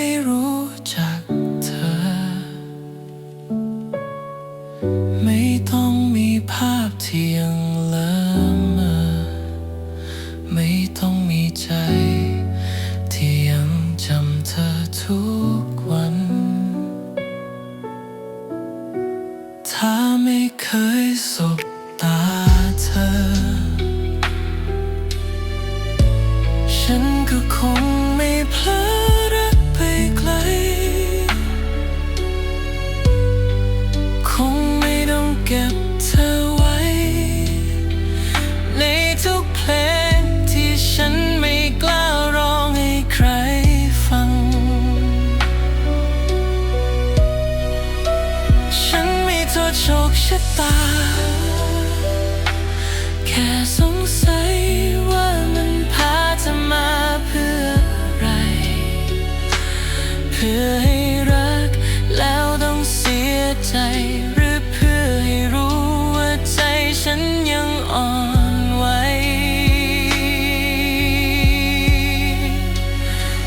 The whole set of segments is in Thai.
ไม่รู้จักเธอ ไม่ต้องมีภาพที่ยังเลอมไม่ต้องมีใจที่ยังจำเธอทุกวัน ถ้าไม่เคยสบตา ชะตา แค่สงสัยว่ามันพาจะมาเพื่ออะไร เพื่อให้รักแล้วต้องเสียใจ หรือเพื่อให้รู้ว่าใจฉันยังอ่อนไหว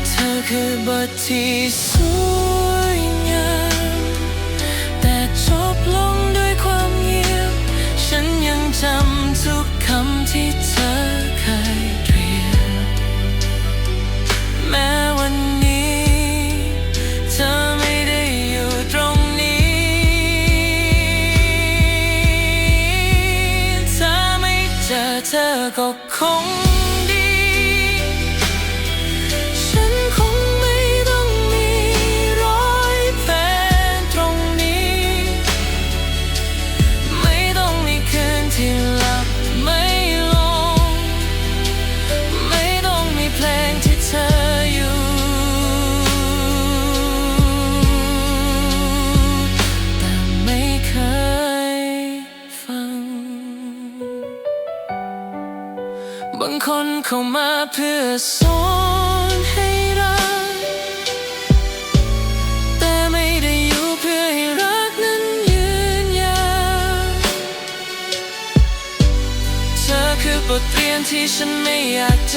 เธอคือบทที่ เบางคนเข้ามาเพื่อสอนให้รัก แต่ไม่ได้อยู่เพื่อให้รักนั้นยืนยาวเธอคือบทเรียนที่ฉันไม่อยากจ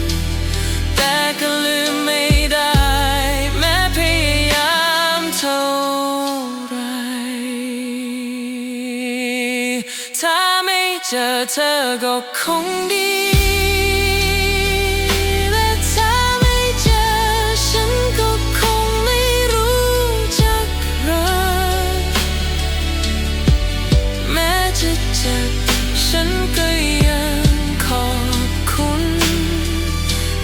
ำแต่ก็ลืมไม่ เจอเธอก็คงดีและถ้าไม่เจอฉันก็คงไม่รู้จักรักแม้จะเจ็บฉันก็ยังขอบคุณ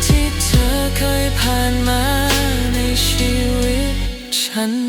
ที่เธอเคยผ่านมาในชีวิตฉัน